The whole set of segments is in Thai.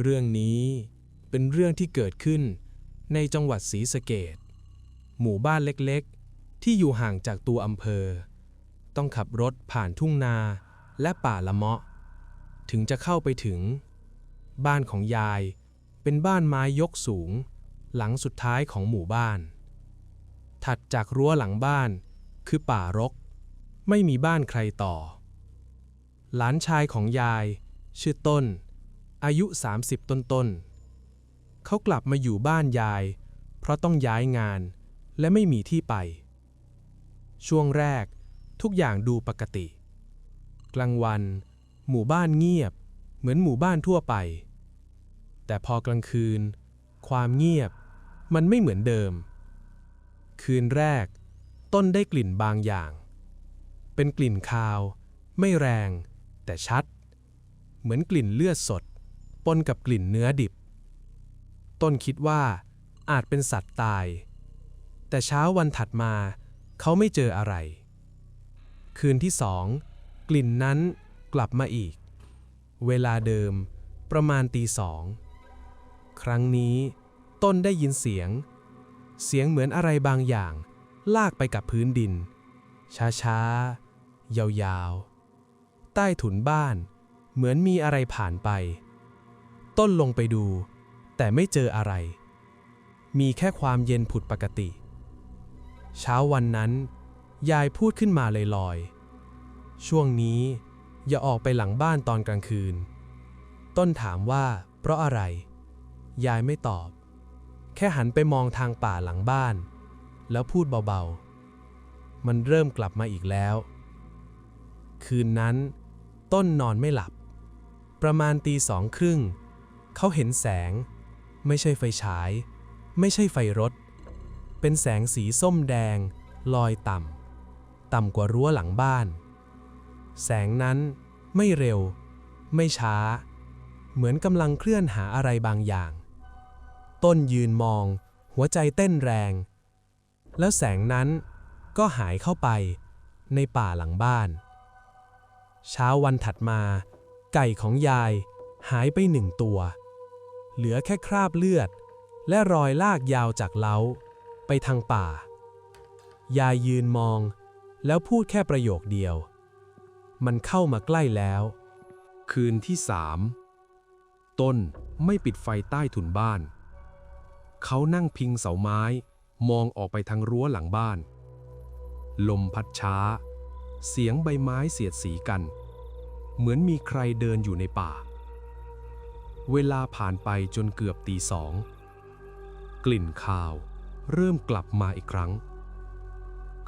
เรื่องนี้เป็นเรื่องที่เกิดขึ้นในจังหวัดศรีสะเกดหมู่บ้านเล็กๆ ที่อยู่ห่างจากตัวอำเภอ ต้องขับรถผ่านทุ่งนาและป่าละเมาะ ถึงจะเข้าไปถึง บ้านของยายเป็นบ้านไม้ยกสูง หลังสุดท้ายของหมู่บ้าน ถัดจากรั้วหลังบ้านคือป่ารก ไม่มีบ้านใครต่อ หลานชายของยาย ชื่อต้น อายุ 30 ต้นๆเขากลับมาอยู่บ้านยาย เพราะต้องย้ายงานและไม่มีที่ไป ช่วงแรกทุกอย่างดูปกติ กลางวัน หมู่บ้านเงียบ เหมือนหมู่บ้านทั่วไป แต่พอกลางคืน ความเงียบมันไม่เหมือนเดิม คืนแรก ต้นได้กลิ่นบางอย่าง เป็นกลิ่นคาว ไม่แรง แต่ชัด เหมือนกลิ่นเลือดสด ปนกับกลิ่นเนื้อดิบ ต้นคิดว่าอาจเป็นสัตว์ตาย แต่เช้าวันถัดมา เขาไม่เจออะไร คืนที่สอง กลิ่นนั้นกลับมาอีก เวลาเดิมประมาณตีสอง ครั้งนี้ต้นได้ยินเสียง เสียงเหมือนอะไรบางอย่าง ลากไปกับพื้นดิน ช้าๆ ยาวๆ ใต้ถุนบ้าน เหมือนมีอะไรผ่านไป ต้นลงไปดู แต่ไม่เจออะไร มีแค่ความเย็นผุดปกติ เช้าวันนั้น ยายพูดขึ้นมาลอยๆ ช่วงนี้อย่าออกไปหลังบ้านตอนกลางคืน ต้นถามว่า เพราะอะไร ยายไม่ตอบ แค่หันไปมองทางป่าหลังบ้าน แล้วพูดเบาๆ มันเริ่มกลับมาอีกแล้ว คืนนั้น ต้นนอนไม่หลับ ประมาณตีสองครึ่ง เขาเห็นแสง ไม่ใช่ไฟฉาย ไม่ใช่ไฟรถ เป็นแสงสีส้มแดง ลอยต่ำ ต่ำกว่ารั้วหลังบ้าน แสงนั้นไม่เร็ว ไม่ช้า เหมือนกำลังเคลื่อนหาอะไรบางอย่าง ต้นยืนมอง หัวใจเต้นแรง แล้วแสงนั้นก็หายเข้าไปในป่าหลังบ้าน เช้าวันถัดมา ไก่ของยายหายไปหนึ่งตัว เหลือแค่คราบเลือด และรอยลากยาวจากเล้า ไปทางป่า ยายยืนมอง แล้วพูดแค่ประโยคเดียว มันเข้ามาใกล้แล้ว คืนที่สามต้นไม่ปิดไฟใต้ถุนบ้าน เขานั่งพิงเสาไม้ มองออกไปทางรั้วหลังบ้าน ลมพัดช้า เสียงใบไม้เสียดสีกัน เหมือนมีใครเดินอยู่ในป่า เวลาผ่านไปจนเกือบตีสอง กลิ่นคาว เริ่มกลับมาอีกครั้ง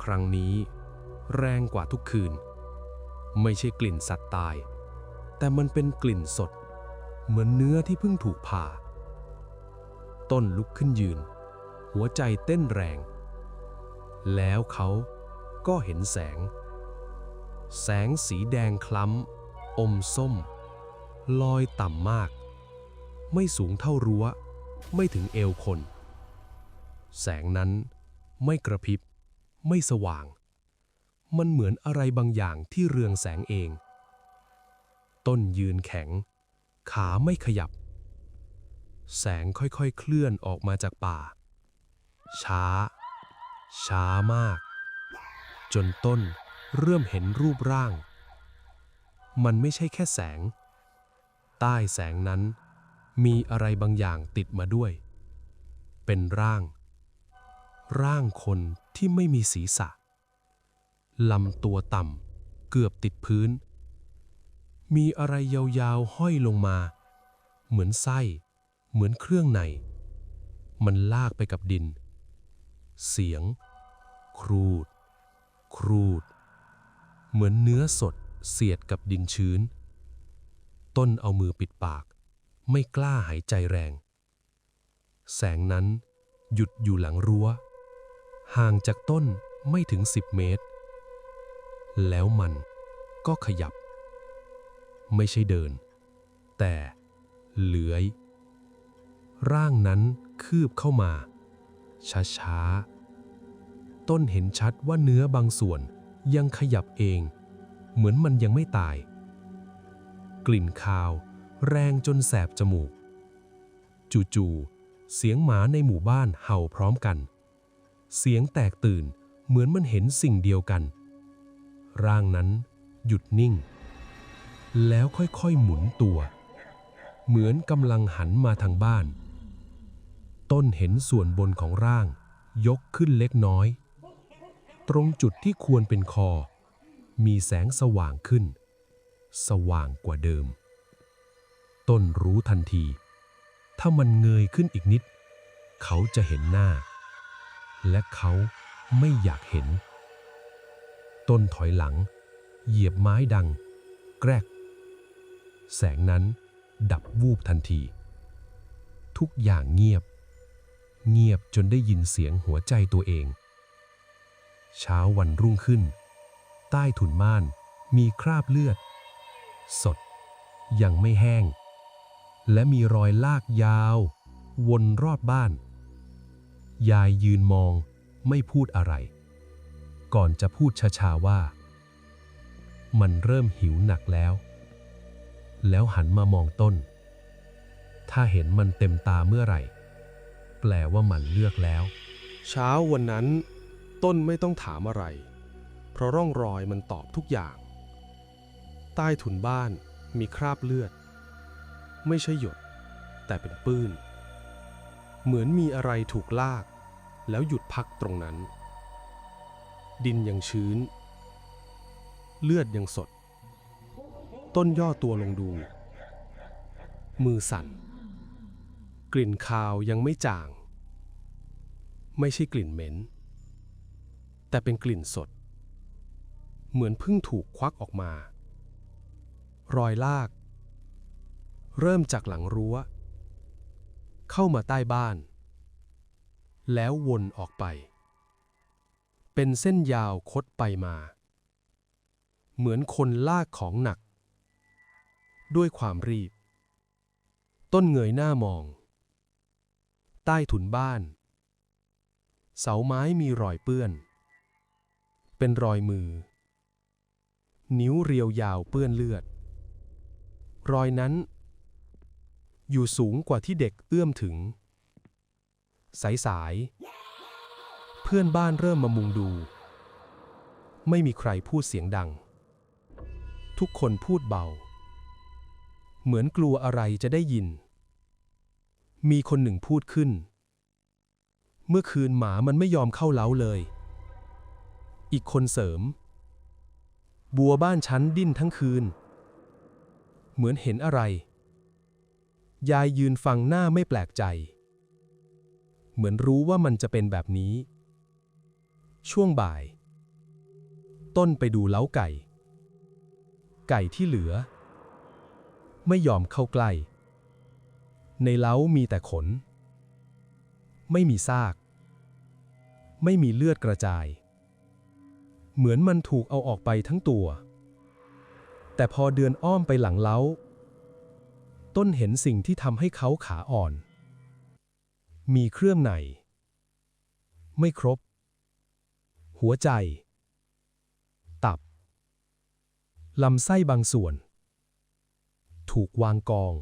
ครั้งนี้ แรงกว่าทุกคืน ไม่ใช่กลิ่นสัตว์ตาย แต่มันเป็นกลิ่นสด เหมือนเนื้อที่เพิ่งถูกผ่า ต้นลุกขึ้นยืน หัวใจเต้นแรง แล้วเขาก็เห็นแสง แสงสีแดงคล้ำ อมส้ม ลอยต่ำมาก ไม่สูงเท่ารั้ว ไม่ถึงเอวคน แสงนั้นไม่กระพริบ ไม่สว่าง มันเหมือนอะไรบางอย่างที่เรืองแสงเอง ต้นยืนแข็ง ขาไม่ขยับ แสงค่อยๆเคลื่อนออกมาจากป่า ช้า ช้ามาก จนต้นเริ่มเห็นรูปร่าง มันไม่ใช่แค่แสง ใต้แสงนั้น มีอะไรบางอย่างติดมาด้วย เป็นร่าง ร่างคนที่ไม่มีศีรษะ ลำตัวต่ำเกือบติดพื้น มีอะไรยาวๆห้อยลงมา เหมือนไส้ เหมือนเครื่องใน มันลากไปกับดิน เสียง ครูด ครูด เหมือนเนื้อสดเสียดกับดินชื้น ต้นเอามือปิดปาก ไม่กล้าหายใจแรง แสงนั้นหยุดอยู่หลังรั้ว ห่างจากต้นไม่ถึงสิบเมตร แล้วมันก็ขยับ ไม่ใช่เดิน แต่เลื้อย ร่างนั้นคืบเข้ามา ช้าๆ ต้นเห็นชัดว่าเนื้อบางส่วนยังขยับเอง เหมือนมันยังไม่ตาย กลิ่นคาว แรงจนแสบจมูก จู่ๆ เสียงหมาในหมู่บ้านเห่าพร้อมกัน เสียงแตกตื่นเหมือนมันเห็นสิ่งเดียวกัน ร่างนั้นหยุดนิ่ง แล้วค่อยๆหมุนตัว เหมือนกำลังหันมาทางบ้าน ต้นเห็นส่วนบนของร่าง ยกขึ้นเล็กน้อย ตรงจุดที่ควรเป็นคอ มีแสงสว่างขึ้น สว่างกว่าเดิม ต้นรู้ทันที ถ้ามันเงยขึ้นอีกนิด เขาจะเห็นหน้า และเขาไม่อยากเห็น ต้นถอยหลัง เหยียบไม้ดัง แกรก แสงนั้นดับวูบทันที ทุกอย่างเงียบ เงียบจนได้ยินเสียงหัวใจตัวเอง เช้าวันรุ่งขึ้น ใต้ถุนม่านมีคราบเลือด สดยังไม่แห้ง และมีรอยลากยาว วนรอบบ้าน ยายยืนมองไม่พูดอะไร ก่อนจะพูดช้าๆว่า มันเริ่มหิวหนักแล้ว แล้วหันมามองต้น ถ้าเห็นมันเต็มตาเมื่อไหร่ แปลว่ามันเลือกแล้ว เช้าวันนั้น ต้นไม่ต้องถามอะไร เพราะร่องรอยมันตอบทุกอย่าง ใต้ถุนบ้านมีคราบเลือด ไม่ใช่หยด แต่เป็นปื้น เหมือนมีอะไรถูกลาก แล้วหยุดพักตรงนั้น ดินยังชื้น เลือดยังสด ต้นย่อตัวลงดู มือสั่น กลิ่นคาวยังไม่จาง ไม่ใช่กลิ่นเหม็น แต่เป็นกลิ่นสด เหมือนเพิ่งถูกควักออกมา รอยลาก เริ่มจากหลังรั้ว เข้ามาใต้บ้าน แล้ววนออกไป เป็นเส้นยาวคดไปมา เหมือนคนลากของหนัก ด้วยความรีบ ต้นเงยหน้ามอง ใต้ถุนบ้าน เสาไม้มีรอยเปื้อน เป็นรอยมือ นิ้วเรียวยาวเปื้อนเลือด รอยนั้น อยู่สูงกว่าที่เด็กเอื้อมถึง สายสายๆเพื่อนบ้านเริ่มมามุงดู ไม่มีใครพูดเสียงดัง ทุกคนพูดเบา เหมือนกลัวอะไรจะได้ยิน มีคนหนึ่งพูดขึ้น เมื่อคืนหมามันไม่ยอมเข้าเล้าเลย อีกคนเสริม บัวบ้านฉันดิ้นทั้งคืน เหมือนเห็นอะไร ยายยืนฟังหน้าไม่แปลกใจ เหมือนรู้ว่ามันจะเป็นแบบนี้ ช่วงบ่าย ต้นไปดูเล้าไก่ ไก่ที่เหลือ ไม่ยอมเข้าใกล้ ในเล้ามีแต่ขน ไม่มีซาก ไม่มีเลือดกระจาย เหมือนมันถูกเอาออกไปทั้งตัว แต่พอเดือนอ้อมไปหลังเล้า ต้นเห็นสิ่งที่ทำให้เขาขาอ่อน มีเครื่องใน ไม่ครบ หัวใจ ตับ ลำไส้บางส่วน ถูกวางกอง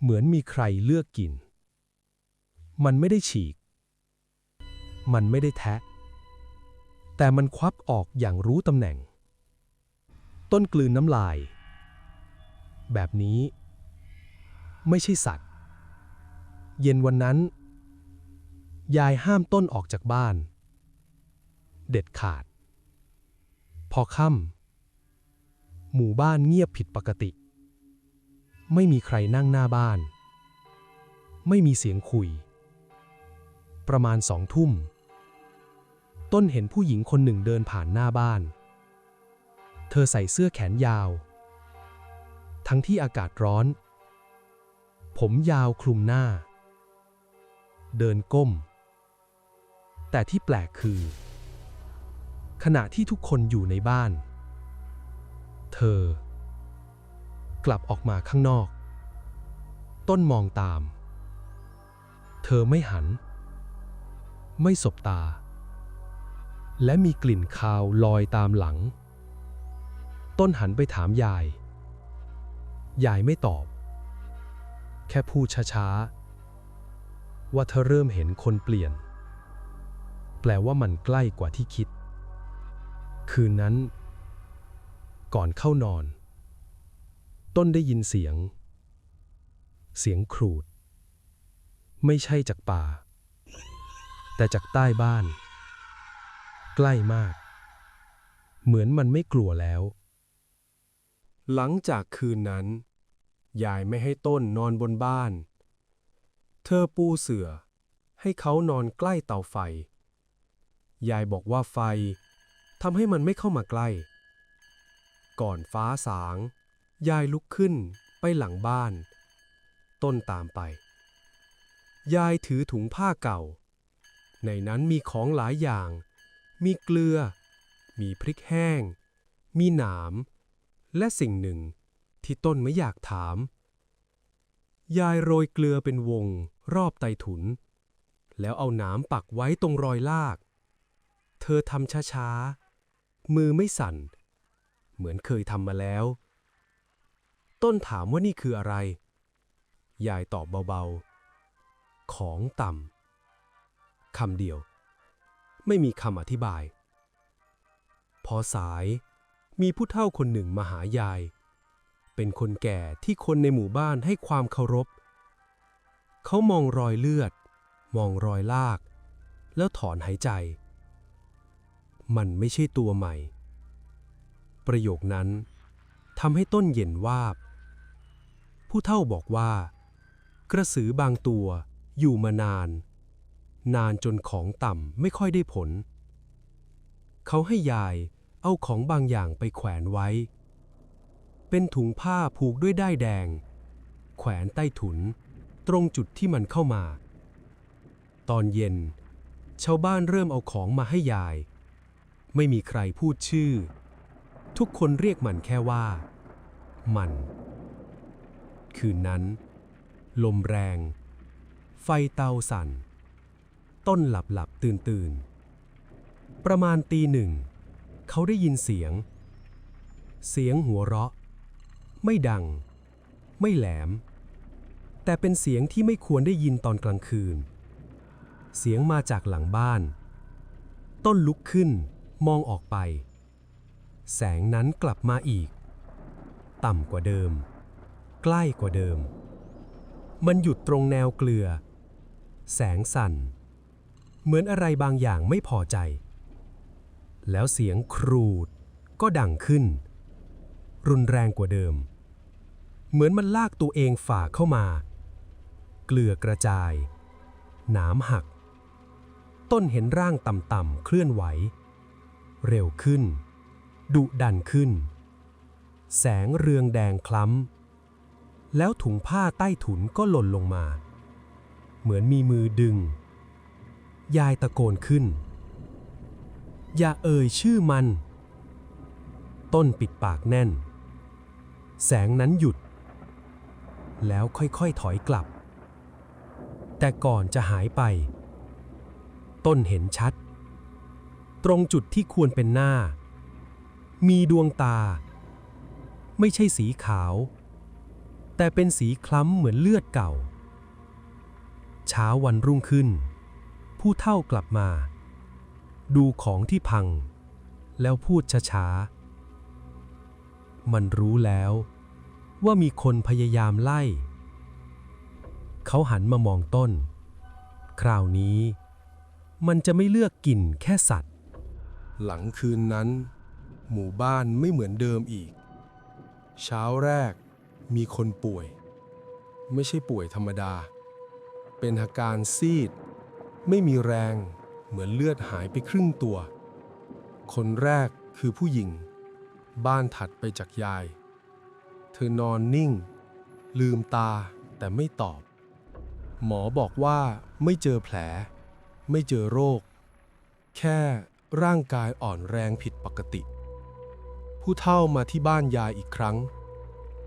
เหมือนมีใครเลือกกิน มันไม่ได้ฉีก มันไม่ได้แทะ แต่มันควับออกอย่างรู้ตำแหน่ง ต้นกลืนน้ำลาย แบบนี้ ไม่ใช่สัตว์ เย็นวันนั้น ยายห้ามต้นออกจากบ้าน เด็ดขาด พอค่ำหมู่บ้านเงียบผิดปกติ ไม่มีใครนั่งหน้าบ้าน ไม่มีเสียงคุย ประมาณสองทุ่ม ต้นเห็นผู้หญิงคนหนึ่งเดินผ่านหน้าบ้าน เธอใส่เสื้อแขนยาว ทั้งที่อากาศร้อน ผมยาวคลุมหน้า เดินก้ม แต่ที่แปลกคือ ขณะที่ทุกคนอยู่ในบ้าน เธอ กลับออกมาข้างนอก ต้นมองตาม เธอไม่หัน ไม่สบตา และมีกลิ่นคาวลอยตามหลัง ต้นหันไปถามยาย ยายไม่ตอบ แค่พูดช้าๆ ว่าเธอเริ่มเห็นคนเปลี่ยน แปลว่ามันใกล้กว่าที่คิด คืนนั้น ก่อนเข้านอน ต้นได้ยินเสียง เสียงครูด ไม่ใช่จากป่า แต่จากใต้บ้าน ใกล้มาก เหมือนมันไม่กลัวแล้ว หลังจากคืนนั้น ยายไม่ให้ต้นนอนบนบ้าน เธอปูเสื่อ ให้เขานอนใกล้เตาไฟ ยายบอกว่าไฟทำให้มันไม่เข้ามาใกล้ ก่อนฟ้าสาง ยายลุกขึ้นไปหลังบ้าน ต้นตามไป ยายถือถุงผ้าเก่า ในนั้นมีของหลายอย่าง มีเกลือ มีพริกแห้ง มีหนาม และสิ่งหนึ่งที่ต้นไม่อยากถาม ยายโรยเกลือเป็นวงรอบไตถุน แล้วเอาหนามปักไว้ตรงรอยลาก เธอทำช้าๆ มือไม่สั่น เหมือนเคยทำมาแล้ว ต้นถามว่านี่คืออะไร ยายตอบเบาๆ ของต่ำคำเดียว ไม่มีคำอธิบาย พอสาย มีผู้เฒ่าคนหนึ่งมาหายาย เป็นคนแก่ที่คนในหมู่บ้านให้ความเคารพ เขามองรอยเลือด มองรอยลาก แล้วถอนหายใจ มันไม่ใช่ตัวใหม่ ประโยคนั้นทำให้ต้นเย็นวาบ ผู้เฒ่าบอกว่า กระสือบางตัวอยู่มานาน นานจนของต่ำไม่ค่อยได้ผล เขาให้ยาย เอาของบางอย่างไปแขวนไว้ เป็นถุงผ้าผูกด้วยด้ายแดง แขวนใต้ถุน ตรงจุดที่มันเข้ามา ตอนเย็น ชาวบ้านเริ่มเอาของมาให้ยาย ไม่มีใครพูดชื่อ ทุกคนเรียกมันแค่ว่า มัน คืนนั้น ลมแรง ไฟเตาสั่น ต้นหลับหลับตื่นตื่นประมาณตีหนึ่ง เขาได้ยินเสียง เสียงหัวเราะ ไม่ดัง ไม่แหลม แต่เป็นเสียงที่ไม่ควรได้ยินตอนกลางคืน เสียงมาจากหลังบ้าน ต้นลุกขึ้นมองออกไป แสงนั้นกลับมาอีก ต่ำกว่าเดิม ใกล้กว่าเดิม มันหยุดตรงแนวเกลือ แสงสั่น เหมือนอะไรบางอย่างไม่พอใจ แล้วเสียงครูด ก็ดังขึ้น รุนแรงกว่าเดิม เหมือนมันลากตัวเองฝ่าเข้ามา เกลือกระจาย หนามหัก ต้นเห็นร่างต่ำๆเคลื่อนไหว เร็วขึ้น ดุดันขึ้น แสงเรืองแดงคล้ำ แล้วถุงผ้าใต้ถุนก็หล่นลงมา เหมือนมีมือดึง ยายตะโกนขึ้น อย่าเอ่ยชื่อมัน ต้นปิดปากแน่น แสงนั้นหยุด แล้วค่อยๆถอยกลับ แต่ก่อนจะหายไป ต้นเห็นชัด ตรงจุดที่ควรเป็นหน้า มีดวงตา ไม่ใช่สีขาว แต่เป็นสีคล้ำเหมือนเลือดเก่า เช้าวันรุ่งขึ้น ผู้เฒ่ากลับมา ดูของที่พัง แล้วพูดช้าๆ มันรู้แล้วว่ามีคนพยายามไล่ เขาหันมามองต้น คราวนี้มันจะไม่เลือกกินแค่สัตว์ หลังคืนนั้น หมู่บ้านไม่เหมือนเดิมอีก เช้าแรกมีคนป่วย ไม่ใช่ป่วยธรรมดา เป็นอาการซีด ไม่มีแรง เหมือนเลือดหายไปครึ่งตัว คนแรกคือผู้หญิง บ้านถัดไปจากยาย เธอนอนนิ่ง ลืมตาแต่ไม่ตอบ หมอบอกว่าไม่เจอแผล ไม่เจอโรค แค่ร่างกายอ่อนแรงผิดปกติ ผู้เฒ่ามาที่บ้านยายอีกครั้ง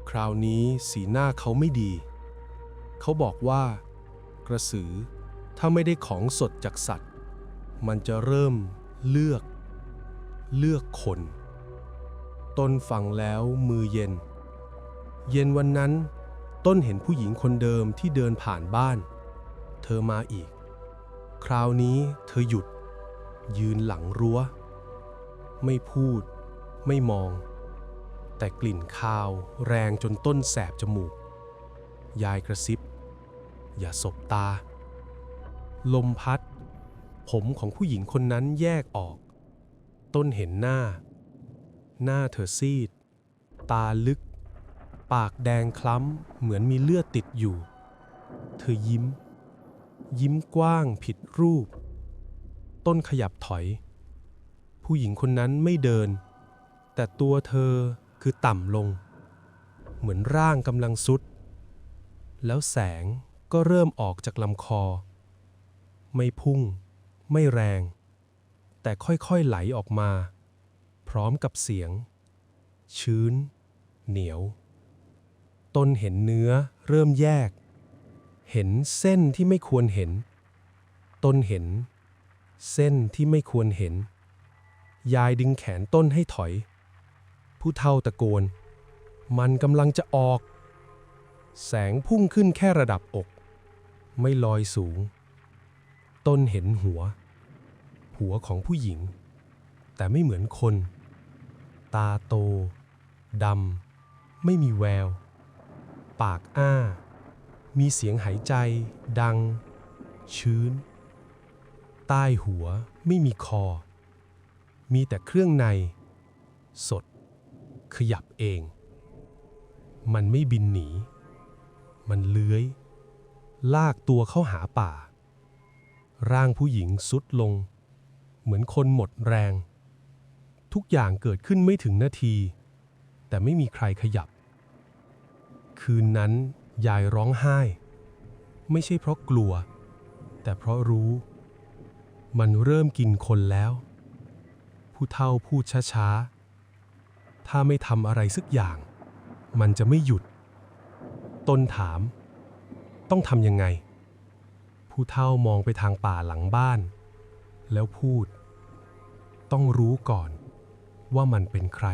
คราวนี้สีหน้าเขาไม่ดี เขาบอกว่า กระสือถ้าไม่ได้ของสดจากสัตว มันจะเริ่มเลือก เลือกคน ต้นฟังแล้วมือเย็น เย็นวันนั้น ต้นเห็นผู้หญิงคนเดิมที่เดินผ่านบ้าน เธอมาอีก คราวนี้เธอหยุด ยืนหลังรั้ว ไม่พูด ไม่มอง แต่กลิ่นคาวแรงจนต้นแสบจมูก ยายกระซิบ อย่าสบตา ลมพัด ผมของผู้หญิงคนนั้นแยกออก ต้นเห็นหน้า หน้าเธอซีด ตาลึก ปากแดงคล้ำ เหมือนมีเลือดติดอยู่ เธอยิ้ม ยิ้มกว้างผิดรูป ต้นขยับถอย ผู้หญิงคนนั้นไม่เดิน แต่ตัวเธอคือต่ำลง เหมือนร่างกำลังสุด แล้วแสงก็เริ่มออกจากลำคอ ไม่พุ่ง ไม่แรง แต่ค่อยๆไหลออกมา พร้อมกับเสียง ชื้น เหนียว ต้นเห็นเนื้อเริ่มแยก เห็นเส้นที่ไม่ควรเห็น ต้นเห็น เส้นที่ไม่ควรเห็น ยายดึงแขนต้นให้ถอย ผู้เฒ่าตะโกน มันกำลังจะออก แสงพุ่งขึ้นแค่ระดับอก ไม่ลอยสูง ต้นเห็นหัว หัวของผู้หญิง แต่ไม่เหมือนคน ตาโตดำไม่มีแวว ปากอ้า มีเสียงหายใจ ดัง ชื้น ใต้หัวไม่มีคอ มีแต่เครื่องใน สด ขยับเอง มันไม่บินหนี มันเลื้อย ลากตัวเข้าหาป่า ร่างผู้หญิงสุดลง เหมือนคนหมดแรง ทุกอย่างเกิดขึ้นไม่ถึงนาที แต่ไม่มีใครขยับ คืนนั้นยายร้องไห้ ไม่ใช่เพราะกลัว แต่เพราะรู้ มันเริ่มกินคนแล้ว ผู้เฒ่าพูดช้าๆ ถ้าไม่ทำอะไรสักอย่าง มันจะไม่หยุดต้นถาม ต้องทำยังไง ผู้เฒ่ามองไปทางป่าหลังบ้าน แล้วพูด ต้องรู้ก่อนว่ามันเป็นใคร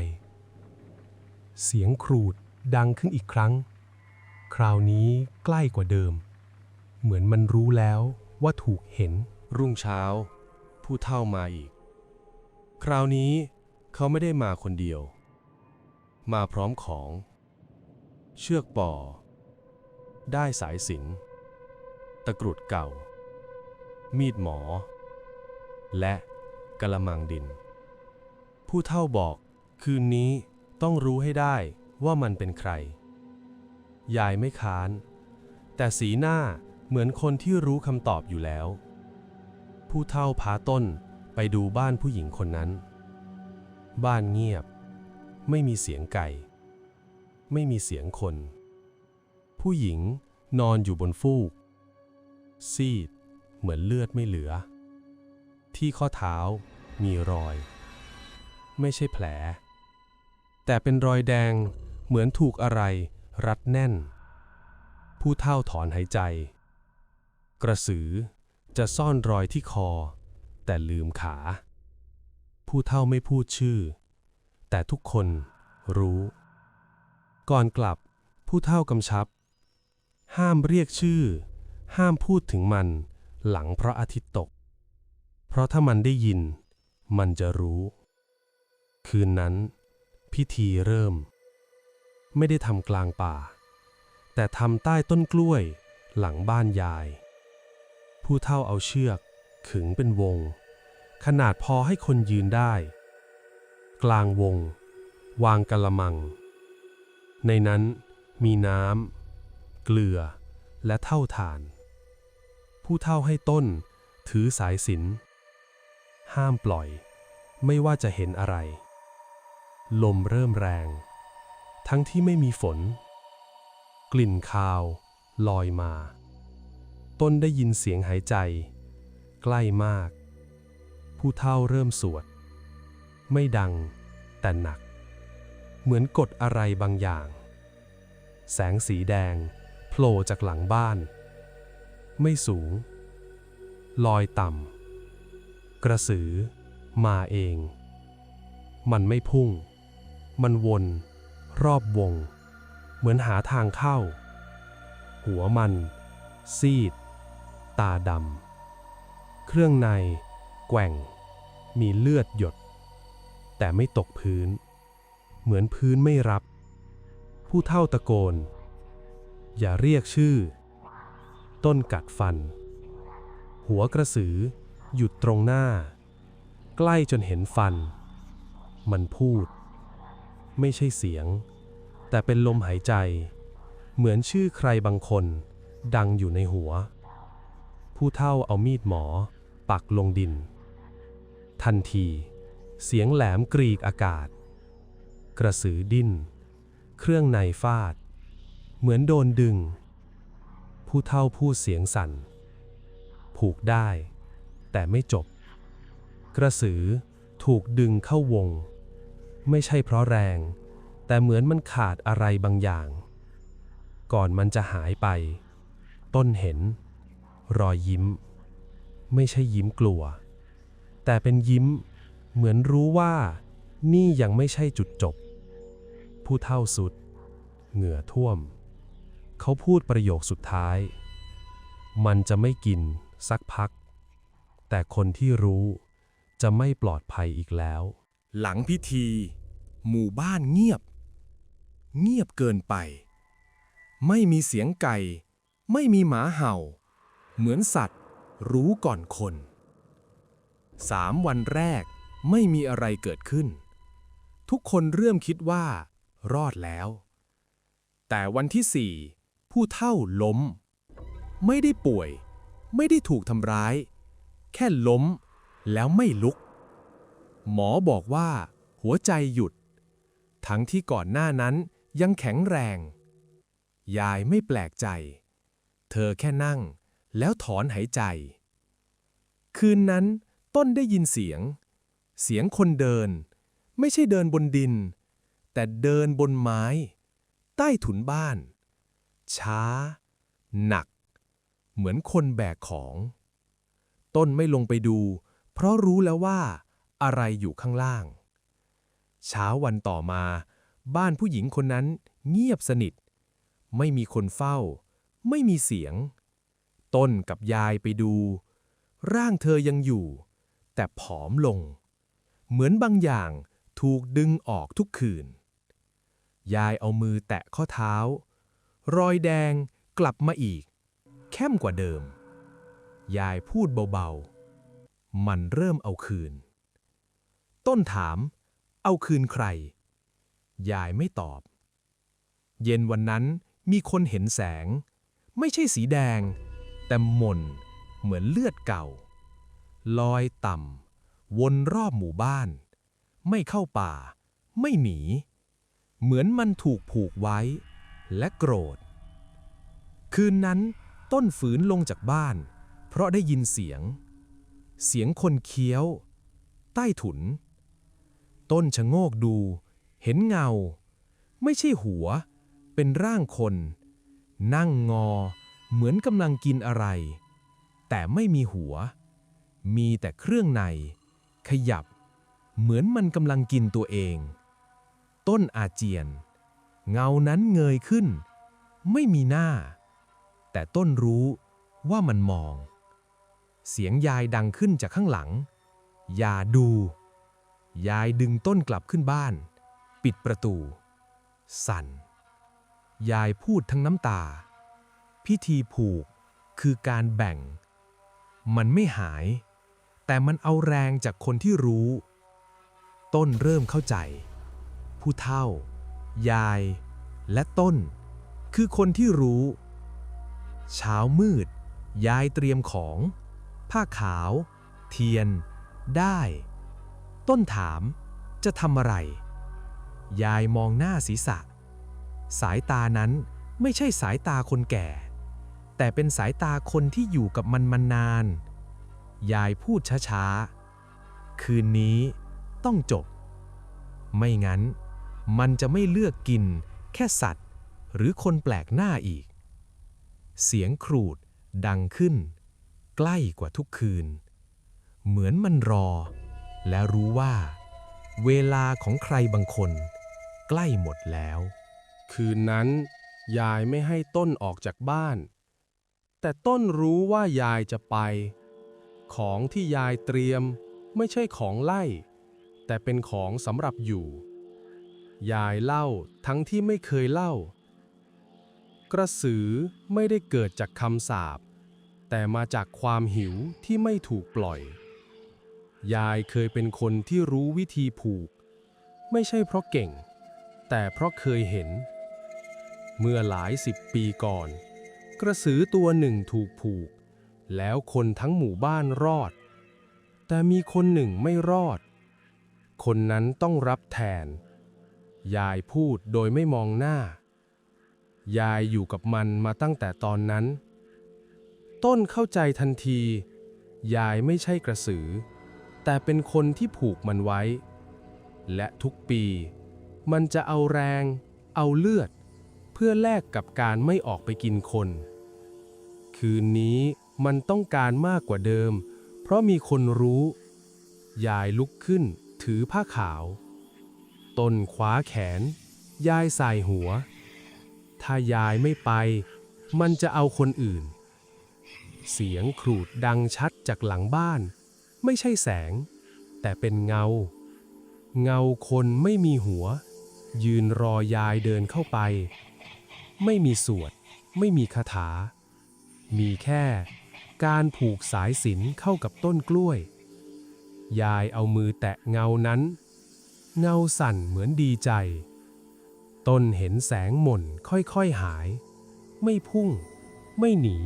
เสียงครูดดังขึ้นอีกครั้ง คราวนี้ใกล้กว่าเดิม เหมือนมันรู้แล้วว่าถูกเห็น รุ่งเช้า ผู้เฒ่ามาอีก คราวนี้เขาไม่ได้มาคนเดียว มาพร้อมของ เชือกป่อ ได้สายสิญจน ตะกรุดเก่า มีดหมอ และกระมังดิน ผู้เฒ่าบอก คืนนี้ต้องรู้ให้ได้ว่ามันเป็นใคร ยายไม่ค้าน แต่สีหน้าเหมือนคนที่รู้คำตอบอยู่แล้ว ผู้เฒ่าพาต้นไปดูบ้านผู้หญิงคนนั้น บ้านเงียบ ไม่มีเสียงไก่ ไม่มีเสียงคน ผู้หญิงนอนอยู่บนฟูก ซีด เหมือนเลือดไม่เหลือ ที่ข้อเท้ามีรอย ไม่ใช่แผล แต่เป็นรอยแดงเหมือนถูกอะไรรัดแน่น ผู้เฒ่าถอนหายใจ กระสือจะซ่อนรอยที่คอ แต่ลืมขา ผู้เฒ่าไม่พูดชื่อ แต่ทุกคนรู้ ก่อนกลับผู้เฒ่ากำชับ ห้ามเรียกชื่อ ห้ามพูดถึงมันหลังพระอาทิตย์ตก เพราะถ้ามันได้ยิน มันจะรู้ คืนนั้น พิธีเริ่ม ไม่ได้ทำกลางป่า แต่ทำใต้ต้นกล้วยหลังบ้านยาย ผู้เฒ่าเอาเชือก ขึงเป็นวง ขนาดพอให้คนยืนได้ กลางวง วางกะละมัง ในนั้นมีน้ำเกลือและเท่าฐาน ผู้เฒ่าให้ต้น ถือสายสินห้ามปล่อย ไม่ว่าจะเห็นอะไร ลมเริ่มแรง ทั้งที่ไม่มีฝน กลิ่นคาว ลอยมา ต้นได้ยินเสียงหายใจ ใกล้มาก ผู้เฒ่าเริ่มสวด ไม่ดัง แต่หนัก เหมือนกดอะไรบางอย่าง แสงสีแดงโผล่จากหลังบ้าน ไม่สูง ลอยต่ำ กระสือ มาเอง มันไม่พุ่ง มันวน รอบวง เหมือนหาทางเข้า หัวมัน ซีด ตาดำ เครื่องใน แกว่ง มีเลือดหยด แต่ไม่ตกพื้น เหมือนพื้นไม่รับ ผู้เท่าตะโกน อย่าเรียกชื่อ ต้นกัดฟัน หัวกระสือ หยุดตรงหน้า ใกล้จนเห็นฟัน มันพูด ไม่ใช่เสียง แต่เป็นลมหายใจ เหมือนชื่อใครบางคน ดังอยู่ในหัว ผู้เท่าเอามีดหมอ ปักลงดิน ทันที เสียงแหลมกรีกอากาศ กระสือดิ้น เครื่องในฟาด เหมือนโดนดึง ผู้เท่าพูดเสียงสั่น ผูกได้ แต่ไม่จบ กระสือถูกดึงเข้าวง ไม่ใช่เพราะแรง แต่เหมือนมันขาดอะไรบางอย่าง ก่อนมันจะหายไป ต้นเห็น รอยยิ้ม ไม่ใช่ยิ้มกลัว แต่เป็นยิ้ม เหมือนรู้ว่า นี่ยังไม่ใช่จุดจบ ผู้เท่าสุด เหงื่อท่วม เขาพูดประโยคสุดท้าย มันจะไม่กินสักพัก แต่คนที่รู้จะไม่ปลอดภัยอีกแล้ว หลังพิธี หมู่บ้านเงียบ เงียบเกินไป ไม่มีเสียงไก่ ไม่มีหมาเห่า เหมือนสัตว์ รู้ก่อนคนสามวันแรกไม่มีอะไรเกิดขึ้น ทุกคนเริ่มคิดว่า รอดแล้ว แต่วันที่สี่ ผู้เท่าล้ม ไม่ได้ป่วย ไม่ได้ถูกทำร้าย แค่ล้มแล้วไม่ลุก หมอบอกว่า หัวใจหยุด ทั้งที่ก่อนหน้านั้นยังแข็งแรง ยายไม่แปลกใจ เธอแค่นั่งแล้วถอนหายใจ คืนนั้นต้นได้ยินเสียง เสียงคนเดิน ไม่ใช่เดินบนดิน แต่เดินบนไม้ ใต้ถุนบ้าน ช้า หนัก เหมือนคนแบกของ ต้นไม่ลงไปดู เพราะรู้แล้วว่า อะไรอยู่ข้างล่าง เช้าวันต่อมา บ้านผู้หญิงคนนั้นเงียบสนิท ไม่มีคนเฝ้า ไม่มีเสียง ต้นกับยายไปดู ร่างเธอยังอยู่ แต่ผอมลง เหมือนบางอย่างถูกดึงออกทุกคืน ยายเอามือแตะข้อเท้า รอยแดงกลับมาอีก เข้มกว่าเดิม ยายพูดเบาๆ มันเริ่มเอาคืน ต้นถาม เอาคืนใคร ยายไม่ตอบ เย็นวันนั้นมีคนเห็นแสง ไม่ใช่สีแดง แต่หม่นเหมือนเลือดเก่า ลอยต่ำวนรอบหมู่บ้าน ไม่เข้าป่า ไม่หนี เหมือนมันถูกผูกไว้ และโกรธ คืนนั้นต้นฝืนลงจากบ้าน เพราะได้ยินเสียง เสียงคนเคี้ยว ใต้ถุน ต้นชะโงกดู เห็นเงา ไม่ใช่หัว เป็นร่างคน นั่งงอ เหมือนกำลังกินอะไร แต่ไม่มีหัว มีแต่เครื่องใน ขยับ เหมือนมันกำลังกินตัวเอง ต้นอาเจียน เงานั้นเงยขึ้น ไม่มีหน้า แต่ต้นรู้ว่ามันมอง เสียงยายดังขึ้นจากข้างหลัง อย่าดู ยายดึงต้นกลับขึ้นบ้าน ปิดประตู สั่น ยายพูดทั้งน้ำตา พิธีผูกคือการแบ่ง มันไม่หาย แต่มันเอาแรงจากคนที่รู้ ต้นเริ่มเข้าใจ ผู้เฒ่า ยายและต้น คือคนที่รู้ เช้ามืด ยายเตรียมของ ผ้าขาว เทียน ได้ ต้นถาม จะทำอะไร ยายมองหน้าศีรษะ สายตานั้นไม่ใช่สายตาคนแก่ แต่เป็นสายตาคนที่อยู่กับมันมานาน ยายพูดช้าๆ คืนนี้ต้องจบ ไม่งั้น มันจะไม่เลือกกิน แค่สัตว์ หรือคนแปลกหน้าอีก เสียงครูดดังขึ้น ใกล้กว่าทุกคืน เหมือนมันรอ และรู้ว่า เวลาของใครบางคน ใกล้หมดแล้ว คืนนั้น ยายไม่ให้ต้นออกจากบ้าน แต่ต้นรู้ว่ายายจะไป ของที่ยายเตรียมไม่ใช่ของไล่ แต่เป็นของสำหรับอยู่ ยายเล่าทั้งที่ไม่เคยเล่า กระสือไม่ได้เกิดจากคำสาปแต่มาจากความหิวที่ไม่ถูกปล่อย ยายเคยเป็นคนที่รู้วิธีผูก ไม่ใช่เพราะเก่ง แต่เพราะเคยเห็น เมื่อหลายสิบปีก่อน กระสือตัวหนึ่งถูกผูก แล้วคนทั้งหมู่บ้านรอด แต่มีคนหนึ่งไม่รอด คนนั้นต้องรับแทน ยายพูดโดยไม่มองหน้า ยายอยู่กับมันมาตั้งแต่ตอนนั้น ต้นเข้าใจทันที ยายไม่ใช่กระสือ แต่เป็นคนที่ผูกมันไว้ และทุกปี มันจะเอาแรง เอาเลือด เพื่อแลกกับการไม่ออกไปกินคน คืนนี้มันต้องการมากกว่าเดิม เพราะมีคนรู้ ยายลุกขึ้นถือผ้าขาว ต้นคว้าแขน ยายใส่หัว ถ้ายายไม่ไป มันจะเอาคนอื่น เสียงขรูดดังชัดจากหลังบ้าน ไม่ใช่แสง แต่เป็นเงา เงาคนไม่มีหัว ยืนรอยายเดินเข้าไป ไม่มีสวด ไม่มีคาถา มีแค่การผูกสายสินเข้ากับต้นกล้วย ยายเอามือแตะเงานั้น เงาสั่นเหมือนดีใจ ต้นเห็นแสงหม่นค่อยๆหาย ไม่พุ่ง ไม่หนี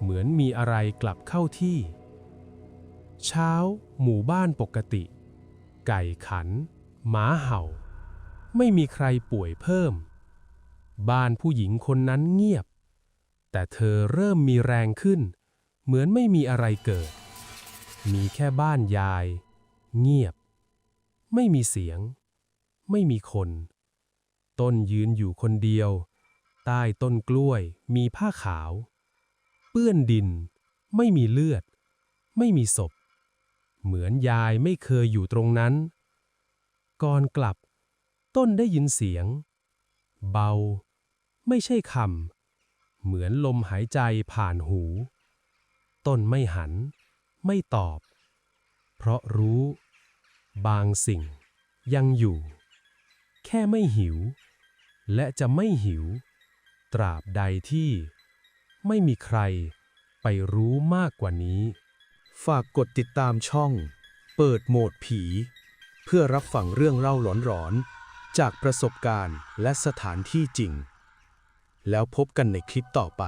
เหมือนมีอะไรกลับเข้าที่ เช้า หมู่บ้านปกติ ไก่ขัน หมาเห่า ไม่มีใครป่วยเพิ่ม บ้านผู้หญิงคนนั้นเงียบ แต่เธอเริ่มมีแรงขึ้น เหมือนไม่มีอะไรเกิด มีแค่บ้านยาย เงียบ ไม่มีเสียง ไม่มีคน ต้นยืนอยู่คนเดียว ใต้ต้นกล้วยมีผ้าขาว เปื้อนดิน ไม่มีเลือด ไม่มีศพ เหมือนยายไม่เคยอยู่ตรงนั้น ก่อนกลับ ต้นได้ยินเสียง เบา ไม่ใช่คำเหมือนลมหายใจผ่านหู ต้นไม่หัน ไม่ตอบ เพราะรู้ บางสิ่งยังอยู่ แค่ไม่หิว และจะไม่หิว ตราบใดที่ไม่มีใครไปรู้มากกว่านี้ ฝากกดติดตามช่อง เปิดโหมดผี เพื่อรับฟังเรื่องเล่าหลอนๆ จากประสบการณ์และสถานที่จริง แล้วพบกันในคลิปต่อไป